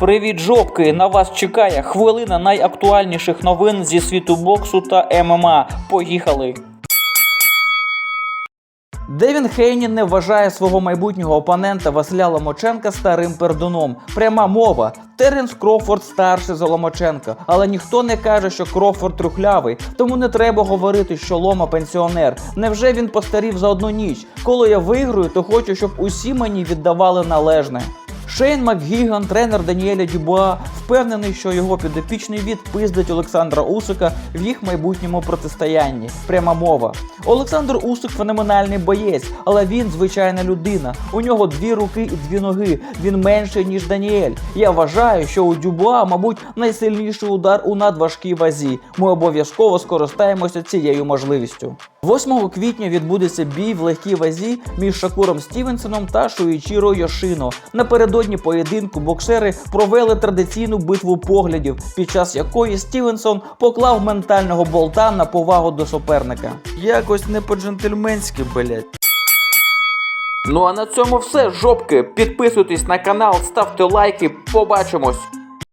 Привіт, жопки! На вас чекає хвилина найактуальніших новин зі світу боксу та ММА. Поїхали! Девін Хейні не вважає свого майбутнього опонента Василя Ломаченка старим пердуном. Пряма мова. Теренс Крофорд старший за Ломаченка, але ніхто не каже, що Крофорд трухлявий, тому не треба говорити, що Лома пенсіонер. Невже він постарів за одну ніч? Коли я виграю, то хочу, щоб усі мені віддавали належне. Шейн Макгіган, тренер Даніеля Дюбуа, впевнений, що його підопічний відпиздить Олександра Усика в їх майбутньому протистоянні. Пряма мова. Олександр Усик феноменальний боєць, але він звичайна людина. У нього дві руки і дві ноги. Він менший ніж Даніель. Я вважаю, що у Дюбуа, мабуть, найсильніший удар у надважкій вазі. Ми обов'язково скористаємося цією можливістю. 8 квітня відбудеться бій в легкій вазі між Шакуром Стівенсоном та Шуїчіро Йошино. Напередодні поєдинку боксери провели традиційну битву поглядів, під час якої Стівенсон поклав ментального болта на повагу до суперника. Якось не по-джентльменськи, блять. Ну а на цьому все, жопки. Підписуйтесь на канал, ставте лайки. Побачимось.